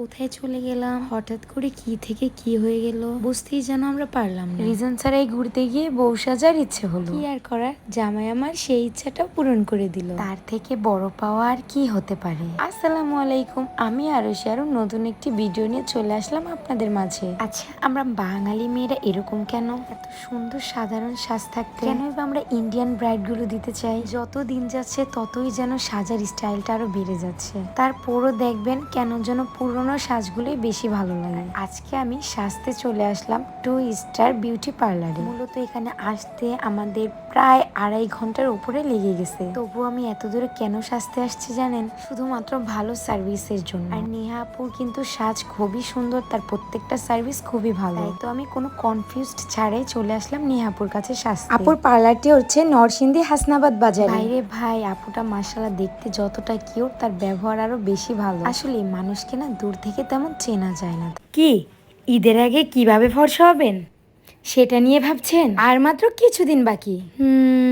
কোথায় চলে গেলাম? হঠাৎ করে কি থেকে কি হয়ে গেল? বুঝতেই যেন আমরা পারলাম না। রিজন ছাড়াই ঘুরতে গিয়ে বউ সাজার ইচ্ছে হলো। কি আর করার? জামাই আমার সেই ইচ্ছাটা পূরণ করে দিল। তার থেকে বড় পাওয়া আর কি হতে পারে? আসসালামু আলাইকুম আমি আরশি আরও নতুন একটি ভিডিও নিয়ে চলে আসলাম আপনাদের মাঝে। আচ্ছা আমরা বাঙালি মেয়েরা এরকম কেন? এত সুন্দর সাধারণ সাজ থাকতে। কেন বা আমরা ইন্ডিয়ান ব্রাইডগুলো দিতে চাই? যত দিন যাচ্ছে ততই যেন সাজার স্টাইলটা আরও বেড়ে যাচ্ছে। তারপরও দেখবেন কেন যেন পুরনো সাজগুলোই বেশি ভালো লাগে। আজকে আমি সাজতে চলে আসলাম টু স্টার বিউটি পার্লারে। মূলত এখানে আসতে আমাদের প্রায় আড়াই ঘণ্টার উপরে লেগে গেছে। তবু আমি এত দূরে কেন সাজতে আসছি জানেন? শুধুমাত্র ভালো সার্ভিসের জন্য। আর নেহা আপুর কিন্তু সাজ খুবই সুন্দর তার প্রত্যেকটা সার্ভিস খুবই ভালো। তো আমি কোনো কনফিউজড ছাড়াই চলে আসলাম নেহাপুর কাছে সাজতে। আপুর পার্লারটি হচ্ছে নরসিংদী হাসনাবাদ বাজার। বাইরে ভাই আপুটা মাসালা দেখতে যতটা কিউট তার ব্যবহার আরও বেশি ভালো। আসলে মানুষকে না দূর থেকে তেমন চেনা যায় না। কি? ঈদের আগে কীভাবে ফর্সা হবেন? সেটা নিয়ে ভাবছেন? আর মাত্র কিছুদিন বাকি। হুম।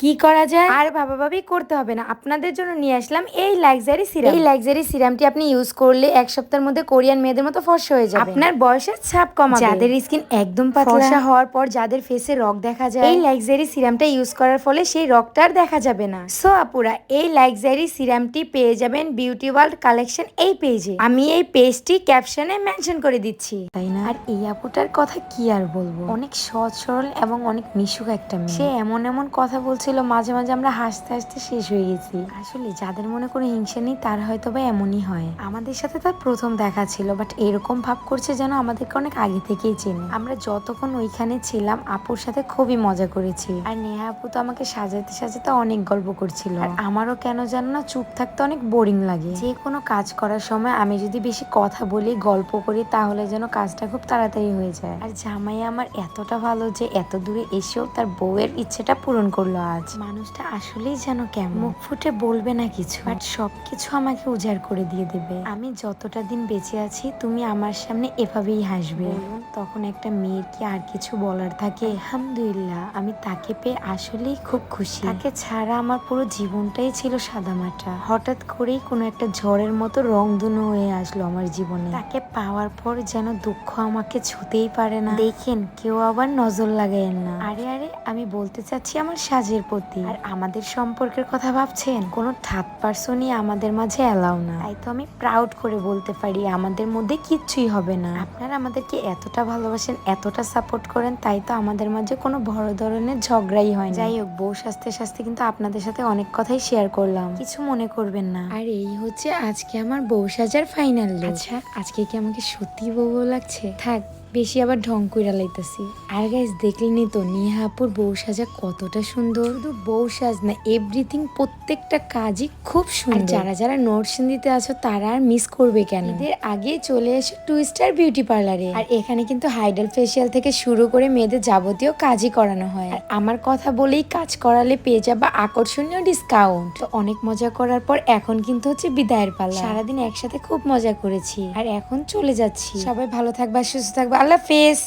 কি করা যায়? আর বাবা ভাবি করতে হবে না। আপনাদের জন্য নিয়ে আসলাম এই লাক্সারি সিরাম এই লাক্সারি সিরামটি আপনি ইউজ করলে এক সপ্তাহের মধ্যে কোরিয়ান মেয়েদের মতো ফর্সা হয়ে যাবে। আপনার বয়সের ছাপ কমাবে। যাদের স্কিন একদম ফর্সা হওয়ার পর যাদের ফেসে রক দেখা যায়। এই লাক্সারি সিরামটা ইউজ করার ফলে সেই রকটা আর দেখা যাবে না। সো আপুরা এই লাক্সারি সিরামটি পেয়ে যাবেন বিউটি ওয়ার্ল্ড কালেকশন এই পেজে আমি এই পেজটি ক্যাপশনে মেনশন করে দিচ্ছি। তাই না? আর এই আপুটার কথা কি আর বলব? অনেক সহজ সরল এবং অনেক মিশুক একটা মেয়ে। সে এমন এমন কথা বলছিল, মাঝে মাঝে আমরা হাসতে হাসতে শেষ হয়ে গেছি। আসলে যাদের মনে কোনো হিংসা নেই, তার হয়তো বা এমনই হয়। আমাদের সাথে তার প্রথম দেখা ছিল, বাট এরকম ভাব করছে যেন আমাদেরকে অনেক আগে থেকেই চেনে। আমরা যতক্ষণ ওইখানে ছিলাম, আপুর সাথে খুবই মজা করেছি। আর নেহা আপু তো আমাকে সাজাতে সাজাতে অনেক গল্প করছিল। আর আমারও কেন জানো না, চুপ থাকতে অনেক বোরিং লাগে। যে কোনো কাজ করার সময় আমি যদি বেশি কথা বলি, গল্প করি, তাহলে যেন কাজটা খুব তাড়াতাড়ি হয়ে যায়। আর জামাই আমার এতটা ভালো যে এত দূরে এসেও তার বউয়ের ইচ্ছেটা পূরণ করল আজ। মানুষটা আসলেই যেন কেমন। মুখ ফুটে বলবে না কিছু। বাট সবকিছু আমাকে উজাড় করে দিয়ে দেবে। আমি যতটা দিন বেঁচে আছি তুমি আমার সামনে এভাবেই হাসবে। তখন একটা মেয়ের কি আর কিছু বলার থাকে? আলহামদুলিল্লাহ আমি তাকে পেয়ে আসলেই খুব খুশি। তাকে ছাড়া আমার পুরো জীবনটাই ছিল সাদামাটা। হঠাৎ করেই কোনো একটা ঝড়ের মতো রং রংধনু হয়ে আসলো আমার জীবনে। তাকে পাওয়ার পর যেন দুঃখ আমাকে ছুতেই পারে না। দেখেন কেউ আবার নজর লাগাইয়েন না। আরে আরে আমি বলতে চাচ্ছি আমার সাজের প্রতি। আর আমাদের সম্পর্কের কথা ভাবছেন কোনো থার্ড পার্সনই আমাদের মাঝে অ্যালাউ না। তাই তো আমি প্রাউড করে বলতে পারি আমাদের মধ্যে কিচ্ছুই হবে না। আপনারা আমাদেরকে এতটা ভালোবাসেন এতটা সাপোর্ট করেন তাই তো আমাদের মাঝে কোনো বড় ধরনের ঝগড়াই হয় যাই হোক বউ সাজতে সাজতে কিন্তু আপনাদের সাথে অনেক কথাই শেয়ার করলাম। কিছু মনে করবেন না। আর এই হচ্ছে আজকে আমার বউ সাজার ফাইনাল আচ্ছা আজকে কি আমাকে সত্যি বউ লাগছে? থাক বেশি আবার ঢং কইরা লাইতাছি। আর গাইজ দেখলেনি তো নিহাপুর বউ সাজা কতটা সুন্দর। শুধু বউ সাজ না এভরিথিং প্রত্যেকটা কাজই খুব সুন্দর। যারা যারা নরসিংদীতে আছো তারা আর মিস করবে কেন? এদের আগে চলে এসে টু স্টার বিউটি পার্লারে আর এখানে কিন্তু হাইডাল ফেসিয়াল থেকে শুরু করে মেয়েদের যাবতীয় কাজই করানো হয়। আর আমার কথা বলেই কাজ করালে পেয়ে যাবা আকর্ষণীয় ডিসকাউন্ট তো অনেক মজা করার পর এখন কিন্তু হচ্ছে বিদায়ের পাল্লা সারাদিন একসাথে খুব মজা করেছি। আর এখন চলে যাচ্ছি। সবাই ভালো থাকবা সুস্থ থাকবা। আল্লাহ হাফেজ